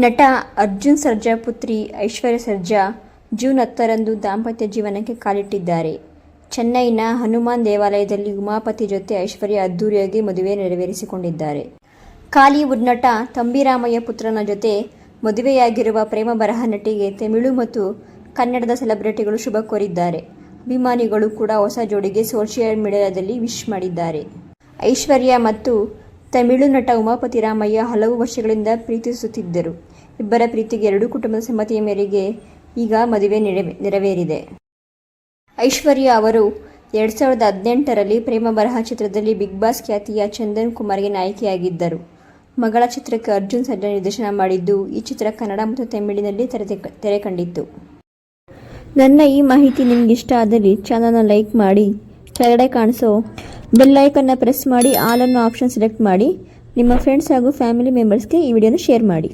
ನಟ ಅರ್ಜುನ್ ಸರ್ಜಾ ಪುತ್ರಿ ಐಶ್ವರ್ಯ ಸರ್ಜಾ ಜೂನ್ ಹತ್ತರಂದು ದಾಂಪತ್ಯ ಜೀವನಕ್ಕೆ ಕಾಲಿಟ್ಟಿದ್ದಾರೆ. ಚೆನ್ನೈನ ಹನುಮಾನ್ ದೇವಾಲಯದಲ್ಲಿ ಉಮಾಪತಿ ಜೊತೆ ಐಶ್ವರ್ಯ ಅದ್ದೂರಿಯಾಗಿ ಮದುವೆ ನೆರವೇರಿಸಿಕೊಂಡಿದ್ದಾರೆ. ಕಾಲಿವುಡ್ ನಟ ತಂಬಿರಾಮಯ್ಯ ಪುತ್ರನ ಜೊತೆ ಮದುವೆಯಾಗಿರುವ ಪ್ರೇಮ ಬರಹ ನಟಿಗೆ ತಮಿಳು ಮತ್ತು ಕನ್ನಡದ ಸೆಲೆಬ್ರಿಟಿಗಳು ಶುಭ ಕೋರಿದ್ದಾರೆ. ಅಭಿಮಾನಿಗಳು ಕೂಡ ಹೊಸ ಜೋಡಿಗೆ ಸೋಷಿಯಲ್ ಮೀಡಿಯಾದಲ್ಲಿ ವಿಶ್ ಮಾಡಿದ್ದಾರೆ. ಐಶ್ವರ್ಯ ಮತ್ತು ತಮಿಳು ನಟ ಉಮಾಪತಿ ರಾಮಯ್ಯ ಹಲವು ವರ್ಷಗಳಿಂದ ಪ್ರೀತಿಸುತ್ತಿದ್ದರು. ಇಬ್ಬರ ಪ್ರೀತಿಗೆ ಎರಡೂ ಕುಟುಂಬದ ಸಮ್ಮತಿಯ ಮೇರೆಗೆ ಈಗ ಮದುವೆ ನೆರವೇ- ನೆರವೇರಿದೆ. ಐಶ್ವರ್ಯ ಅವರು ಎರಡು ಸಾವಿರದ ಹದಿನೆಂಟರಲ್ಲಿ ಪ್ರೇಮ ಬರಹ ಚಿತ್ರದಲ್ಲಿ ಬಿಗ್ ಬಾಸ್ ಖ್ಯಾತಿಯ ಚಂದನ್ ಕುಮಾರ್ಗೆ ನಾಯಕಿಯಾಗಿದ್ದರು. ಮಗಳ ಚಿತ್ರಕ್ಕೆ ಅರ್ಜುನ್ ಸರ್ಜಾ ನಿರ್ದೇಶನ ಮಾಡಿದ್ದು, ಈ ಚಿತ್ರ ಕನ್ನಡ ಮತ್ತು ತಮಿಳಿನಲ್ಲಿ ತೆರೆ ತೆರೆ ಕಂಡಿತ್ತು. ನನ್ನ ಈ ಮಾಹಿತಿ ನಿಮ್ಗೆ ಇಷ್ಟ ಆದಲ್ಲಿ ಚಾನಲ್ನ ಲೈಕ್ ಮಾಡಿ ಕೆಳಗಡೆ ಕಾಣಿಸೋ. ಬೆಲ್ ಐಕನ್ನ ಪ್ರೆಸ್ ಮಾಡಿ, ಆಲ್ ಅನ್ನೋ ಆಪ್ಷನ್ ಸೆಲೆಕ್ಟ್ ಮಾಡಿ. ನಿಮ್ಮ ಫ್ರೆಂಡ್ಸ್ ಹಾಗೂ ಫ್ಯಾಮಿಲಿ ಮೆಂಬರ್ಸ್ಗೆ ಈ ವಿಡಿಯೋನ ಶೇರ್ ಮಾಡಿ.